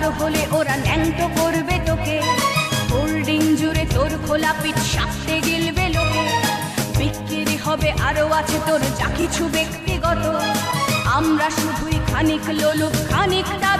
বড় হলে ওরা ন্যাংট করবে তোকে। হোল্ডিং জুড়ে তোর খোলা পিঠ সাপতে গিলবে লোকে। বিক্রি হবে আরও আছে তোর যা কিছু ব্যক্তিগত। আমরা শুধুই খানিক লোলুপ খানিকটা